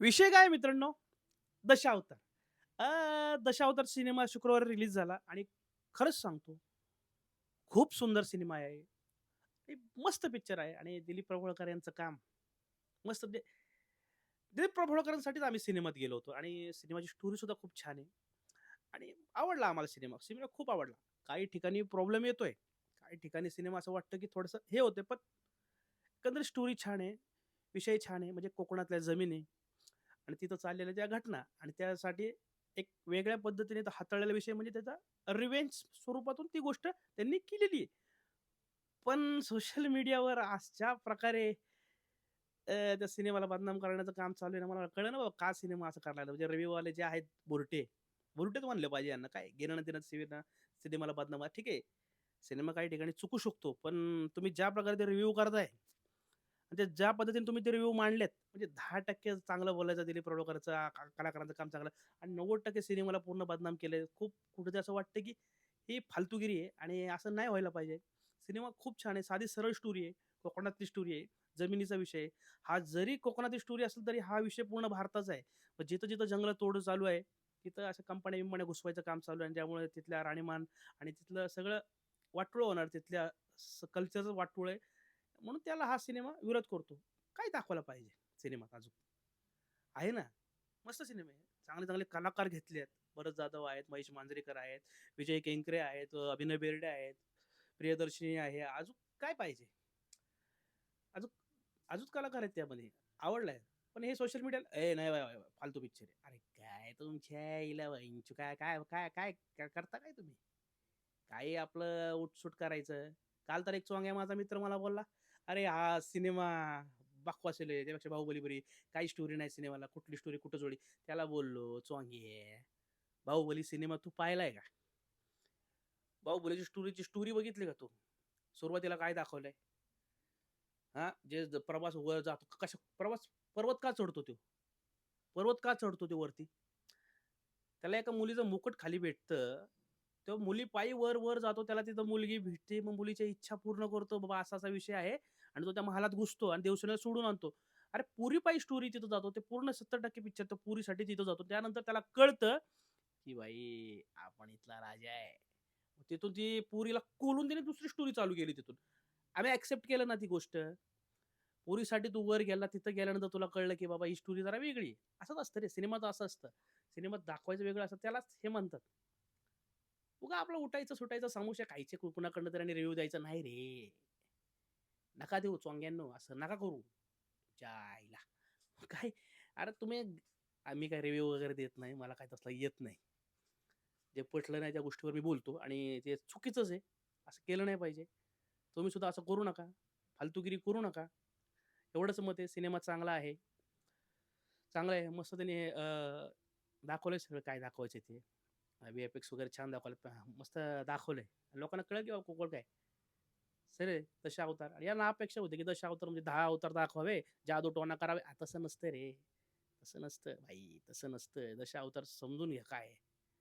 विषय काय मित्रांनो? दशावतार दशावतार सिनेमा शुक्रवारी रिलीज झाला आणि खरंच सांगतो खूप सुंदर सिनेमा आहे. मस्त पिक्चर आहे आणि दिलीप प्रभोळकर यांचं काम. मस्त दिलीप प्रभोळकरांसाठीच आम्ही सिनेमात गेलो होतो आणि सिनेमाची स्टोरी सुद्धा खूप छान आहे. आणि आवडला आम्हाला सिनेमा. सिनेमा खूप आवडला. काही ठिकाणी प्रॉब्लेम येतोय. काही ठिकाणी सिनेमा असं वाटतं की थोडंसं हे होते पण एकंदरीत स्टोरी छान आहे. विषय छान आहे. म्हणजे कोकणातल्या जमिनी आणि तिथं चाललेल्या ज्या घटना आणि त्यासाठी एक वेगळ्या पद्धतीने हाताळलेला विषय म्हणजे त्याचा रिव्हेंज स्वरूपातून ती गोष्ट त्यांनी केलेली आहे पण सोशल मीडियावर अशा प्रकारे त्या सिनेमाला बदनाम करण्याचं काम चालू आहे ना मला कळलं ना बाबा का सिनेमा असं करायला म्हणजे रविवाले जे आहेत बोरटे बोरटेच म्हणले पाहिजे यांना. काय घेणं देणं सिनेमा सिनेमाला बदनाम. ठीक आहे सिनेमा काही ठिकाणी चुकू शकतो पण तुम्ही ज्या प्रकारे ते रिव्ह्यू करताय आणि ते ज्या पद्धतीने तुम्ही ते रिव्ह्यू मांडलेत म्हणजे दहा टक्के चांगलं बोलायचं दिलीप प्रभाकरचं कलाकारांचं काम चांगलं आणि नव्वद टक्के सिनेमाला पूर्ण बदनाम केले खूप कुठे असं वाटतं की ही फालतुगिरी आहे आणि असं नाही व्हायला पाहिजे. सिनेमा खूप छान आहे साधी सरळ स्टोरी आहे कोकणातली स्टोरी आहे जमिनीचा विषय आहे. हा जरी कोकणातली स्टोरी असेल तरी हा विषय पूर्ण भारताचा आहे. पण जिथं जिथं जंगल तोड चालू आहे तिथं अशा कंपन्या बिंपण्या घुसवायचं काम चालू आहे आणि त्यामुळे तिथल्या राणीमान आणि तिथलं सगळं वाटोळं होणार तिथल्या कल्चरचं वाटोळ आहे. म्हणून त्याला हा सिनेमा विरोध करतो. काय दाखवायला पाहिजे सिनेमात अजून. आहे ना? मस्त सिनेमा. आहे चांगले चांगले कलाकार घेतले आहेत भरत जाधव आहेत महेश मांजरेकर आहेत विजय केंकरे आहेत अभिनय बेर्डे आहेत प्रियदर्शिनी आहे. अजून काय पाहिजे? अजून अजून कलाकार आहेत त्यामध्ये. आवडलाय. पण हे सोशल मीडियाला ए नाही बाय, फालतू पिक्चर आहे. अरे काय तुमच्या इला वहिनीचं काय काय काय काय करता काय तुम्ही? काही आपलं उठसूट करायचं. काल तर एक चोंग आहे माझा मित्र मला बोलला अरे हा सिनेमा बकवास आहे त्यापेक्षा बाहुबली बरी. काही स्टोरी नाही सिनेमाला. कुठली स्टोरी कुठं जोडी? त्याला बोललो चोंगे बाहुबली सिनेमा तू पाहिलाय का? बाहुबलीची स्टोरीची स्टोरी बघितली का तू? सुरुवातीला काय दाखवलंय? हा? जे प्रवास वर जातो. कशा प्रवास पर्वत का चढतो तो पर्वत का चढतो ते वरती? त्याला एका मुलीचं मुकुट खाली भेटतं. तो मुली पायी वर वर जातो. त्याला तिथं मुलगी भेटते. मग मुलीच्या इच्छा पूर्ण करतो. बाबा असा असा विषय आहे. आणि तो त्या महालात घुसतो आणि देवसेनेला सोडून आणतो. अरे पुरी पायी स्टोरी तिथं जातो. ते पूर्ण सत्तर टक्के पिक्चर तर पुरीसाठी तिथं जातो. त्यानंतर त्याला कळतं की बाई आपण इथला राजा आहे. तिथून ती पुरीला कोलून तिने दुसरी स्टोरी चालू केली तिथून. आम्ही ऍक्सेप्ट केलं ना ती गोष्ट. पुरीसाठी तू वर गेला तिथं गेल्यानंतर तुला कळलं की बाबा ही स्टोरी जरा वेगळी असंच असतं रे. सिनेमाचं असं असतं. सिनेमात दाखवायचं वेगळं असतं. त्यालाच हे म्हणतात. उगा आपलं उठायचं सुटायचं समोशा खायचे कुणाकडनं तरी आणि रिव्ह्यू द्यायचा. नाही रे. नका देऊ चोंग्यांनो असं नका करू. तुमच्या आईला काय? अरे तुम्ही आम्ही काय रिव्ह्यू वगैरे देत नाही मला काय तसलं येत नाही. जे पटलं नाही त्या गोष्टीवर मी बोलतो आणि ते चुकीचंच आहे असं केलं नाही पाहिजे. तुम्ही सुद्धा असं करू नका. फालतूगिरी करू नका. एवढंच मत आहे सिनेमा चांगला आहे. चांगला आहे. मस्त त्याने दाखवलं सगळं. काय दाखवायचं ते? व्ही एफ एक्स वगैरे छान दाखवलं मस्त दाखवलंय. लोकांना कळलं की बाबा कोकण काय? सर दशा अवतार. आणि यांना अपेक्षा होती की दशा अवतार म्हणजे दहा अवतार दाखवावे जादू टोना करावे. आ, तसं नसतं रे. तसं नसतं. भाई तसं नसतं. दशा अवतार समजून घ्या काय आहे.